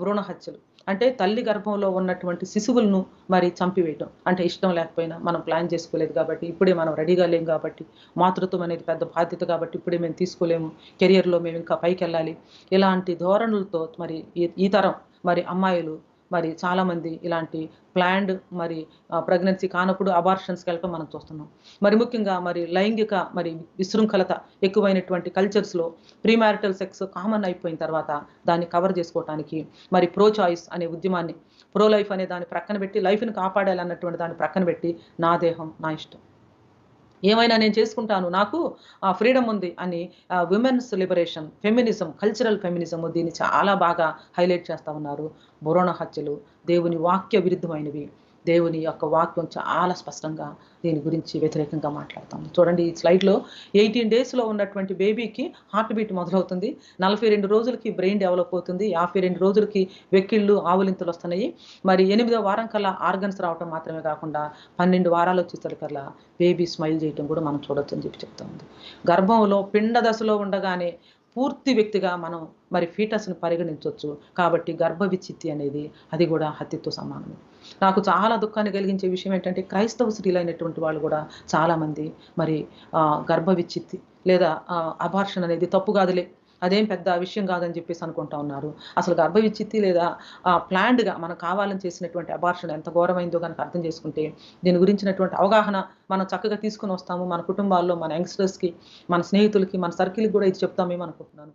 భ్రూణ హత్యలు అంటే తల్లి గర్భంలో ఉన్నటువంటి శిశువులను మరి చంపివేయటం. అంటే ఇష్టం లేకపోయినా మనం ప్లాన్ చేసుకోలేదు కాబట్టి ఇప్పుడే మనం రెడీగా లేం కాబట్టి మాతృత్వం అనేది పెద్ద బాధ్యత కాబట్టి ఇప్పుడే మేము తీసుకోలేము. కెరియర్లో మేము ఇంకా పైకి వెళ్ళాలి ఇలాంటి ధోరణులతో మరి ఈ- ఈ తరం మరి అమ్మాయిలు మరి చాలామంది ఇలాంటి ప్లాండ్ మరి ప్రెగ్నెన్సీ కానప్పుడు అబార్షన్స్కి వెళ్ళటం మనం చూస్తున్నాం. మరి ముఖ్యంగా మరి లైంగిక మరి విశృంఖలత ఎక్కువైనటువంటి కల్చర్స్లో ప్రీమారిటల్ సెక్స్ కామన్ అయిపోయిన తర్వాత దాన్ని కవర్ చేసుకోవటానికి మరి ప్రో చాయిస్ అనే ఉద్యమాన్ని ప్రో లైఫ్ అనే దాన్ని ప్రక్కన పెట్టి లైఫ్ని కాపాడాలన్నటువంటి దాన్ని ప్రక్కన పెట్టి నా దేహం నా ఇష్టం. ఏమైనా నేను చేసుకుంటాను నాకు ఆ ఫ్రీడమ్ ఉంది అని women's liberation feminism cultural feminism దీన్ని చాలా బాగా హైలైట్ చేస్తూ ఉన్నారు. బొరోణ హత్యలు దేవుని వాక్య విరుద్ధమైనవి. దేవుని యొక్క వాక్యం చాలా స్పష్టంగా దీని గురించి వ్యతిరేకంగా మాట్లాడుతుంది. చూడండి ఈ స్లైడ్లో ఎయిటీన్ డేస్లో ఉన్నటువంటి బేబీకి హార్ట్ బీట్ మొదలవుతుంది. నలభై రెండు రోజులకి బ్రెయిన్ డెవలప్ అవుతుంది. యాభై రెండు రోజులకి వెక్కిళ్ళు ఆవులింతలు వస్తున్నాయి. మరి ఎనిమిదో వారం కల్లా ఆర్గన్స్ రావటం మాత్రమే కాకుండా పన్నెండు వారాలు వచ్చేసరికల్లా బేబీ స్మైల్ చేయటం కూడా మనం చూడొచ్చు అని చెప్పి చెప్తా ఉంది గర్భంలో పిండ దశలో ఉండగానే పూర్తి వ్యక్తిగా మనం మరి ఫీటస్ని పరిగణించవచ్చు కాబట్టి గర్భవిచ్చిత్తి అనేది అది కూడా హత్యతో సమానమే. నాకు చాలా దుఃఖాన్ని కలిగించే విషయం ఏంటంటే క్రైస్తవ స్త్రీలైనటువంటి వాళ్ళు కూడా చాలామంది మరి ఆ, గర్భ లేదా అభార్షణ అనేది తప్పు కాదులే. అదేం పెద్ద విషయం కాదని చెప్పేసి అనుకుంటా ఉన్నారు. అసలు గర్భవిచ్చిత్తి లేదా ప్లాన్డ్గా మనం కావాలని చేసినటువంటి అబార్షన్ ఎంత ఘోరమైందో కనుక అర్థం చేసుకుంటే దీని గురించినటువంటి అవగాహన మనం చక్కగా తీసుకుని వస్తాము. మన కుటుంబాల్లో మన యంగ్స్టర్స్కి మన స్నేహితులకి మన సర్కిల్కి కూడా ఇది చెప్తామేమో అనుకుంటున్నాను